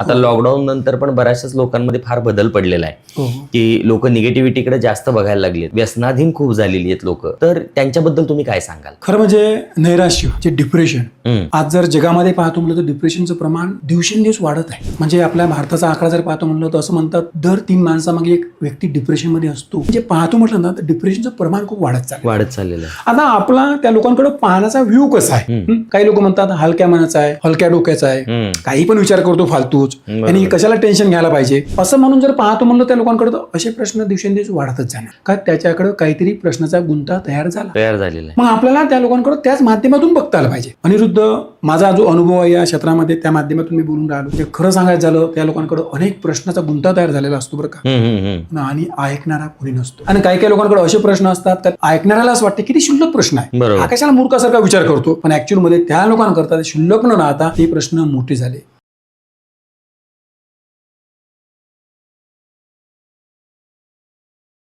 आता लॉकडाऊन नंतर पण बऱ्याचशाच लोकांमध्ये फार बदल पडलेला आहे. हो. की लोक निगेटिव्हिटीकडे जास्त बघायला लागली व्यसनाधीन खूप झालेली आहेत लोक. तर त्यांच्याबद्दल तुम्ही काय सांगाल? खरं म्हणजे नैराश्य जे डिप्रेशन. आज जर जगामध्ये पाहतो म्हणलं तर डिप्रेशनचं प्रमाण दिवसेंदिवस वाढत आहे. म्हणजे आपल्या भारताचा आकडा जर पाहतो म्हणलं तर असं म्हणतात दर तीन माणसामागे एक व्यक्ती डिप्रेशनमध्ये असतो. म्हणजे पाहतो म्हटलं ना तर डिप्रेशनचं प्रमाण खूप वाढत चाललं वाढत चाललेलं आहे. आता आपला त्या लोकांकडे पाहण्याचा व्ह्यू कसा आहे? हं? काही लोक म्हणतात हलक्या मनाचा आहे हलक्या डोक्याचा आहे. काही पण विचार करतो फालतूच. बरोबर. आणि कशाला टेन्शन घ्यायला पाहिजे? असं म्हणून जर पाहतो म्हणलं त्या लोकांकडे असे प्रश्न दिवसेंदिवस वाढतच जाणार. का त्याच्याकडे काहीतरी प्रश्नाचा गुंता तयार झाला. तयार झालेलं मग आपल्याला त्या लोकांकडे त्याच माध्यमातून बघता आलं पाहिजे. अनिरुद्ध माझा जो अनुभव आहे या क्षेत्रामध्ये त्या माध्यमातून मी बोलून राहिलो. म्हणजे खरं सांगायचं झालं त्या लोकांकडे अनेक प्रश्नाचा गुंता तयार झालेला असतो बरं का. आणि ऐकणारा कोणी नसतो. आणि काही काही लोकांकडे असे प्रश्न असतात तर ऐकणाऱ्याला असं वाटते किती क्षुल्लक प्रश्न आहे. बरोबर. हा कशाला मूर्खासारखा विचार करतो? पण ऍक्च्युअलमध्ये त्या लोकांकरता ते क्षुल्लक न राहता ते प्रश्न मोठे झाले.